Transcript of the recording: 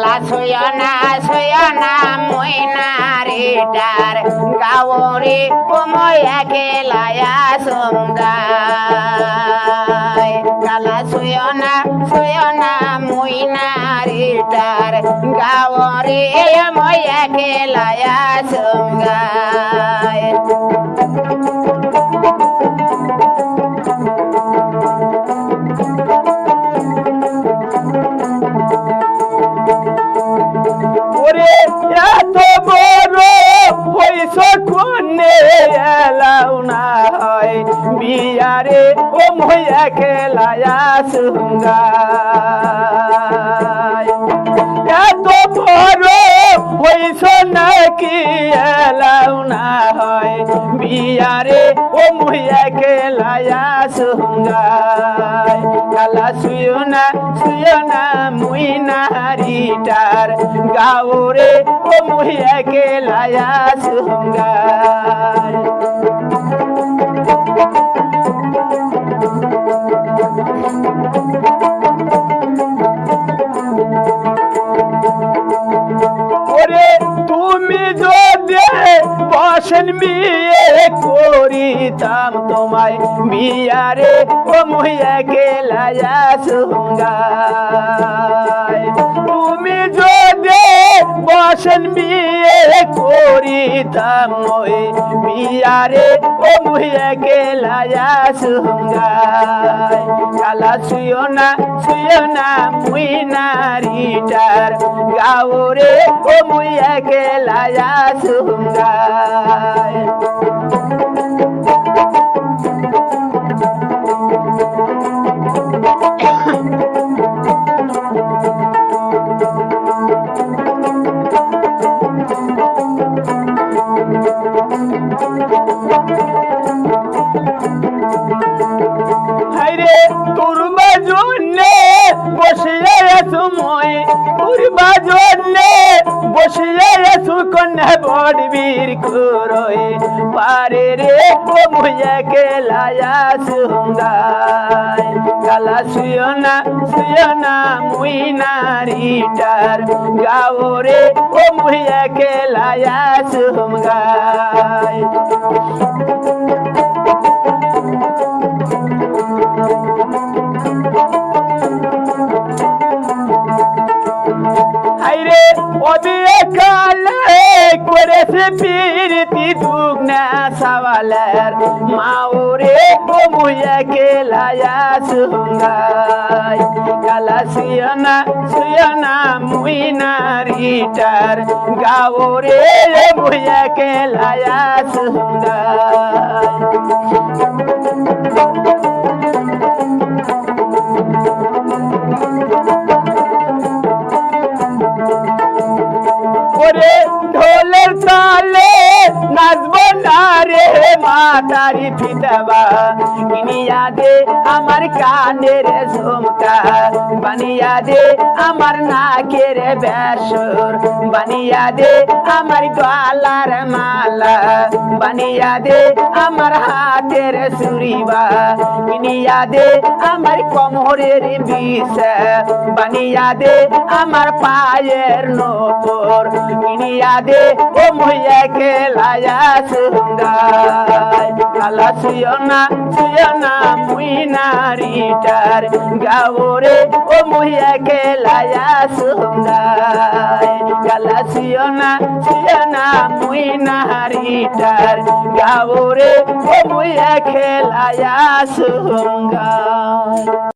কালা সয়না সয়না ডার। গাওরে কময়া খেলায়া সঙ্গায় কালা সয়না সয়না ডার। গাওরে ময়া খেলায়া সঙ্গায় হয় বিয়ারে ও মইয়া খেলায়া সুঙ্গায় এত বড় হইস নাকি এলাও না হয়। বিয়ারে ও মইয়া খেলায়া সুঙ্গায় কালা শুয়ো না শুয়ো না, মুই নারিটার গাওরে ও মুহিয়া কে লায়া সুঙ্গায় তোমায় বিয়ারে ও মহিয়া গেলায়া তুমি যদি বসেন বিয়ে করিতাম ওই বিয়ারে ও মহিয়া গেলায়া সুঙ্গায় কালা শুয়ো না শুয়ো না মুই নারীটার গাওরে ও মুইয়া গেলায়া সুঙ্গায় মই তোর বাজনে বসিয়ে আছো কন্যা বড় বীর করই পারে রে ও লায়া সুঙ্গাই কালা শুয়ো না শুয়ো না মুই নারীটার। গাও রে ও মুয়া লায়া সুঙ্গাই হাইরে অবিয়ে কালে করেছে পীরতি দুগনা সওয়ালের। মাওরে কমুয়া কে লায়া সুঙ্গাই কালা সিয়না সিয়না মুই নারীটার গাওরে মুয়া কে মাতারি ফিতাবা কিনিয়া দে আমার কানের ঝুমকা, বানিয়া দে আমার নাকের বেসর, বানিয়া দে আমার গলার মালা, বানিয়া দে আমার হাতের সুরিবা কিনিয়া দে আমার কোমরের বিষ, বানিয়া দে আমার পায়ের নোপর কিনিয়া দে ও মহিয়া কে লায়া সুঙ্গাই কালা শুয়ো না শুয়ো না মুই নারীটার গাওরে, ও মহিয়া কে লায়া সুঙ্গাই কালা শুয়ো না শুয়ো না মুই নাহারিটার গাওরে মুই খেলায়া সুঙ্গাই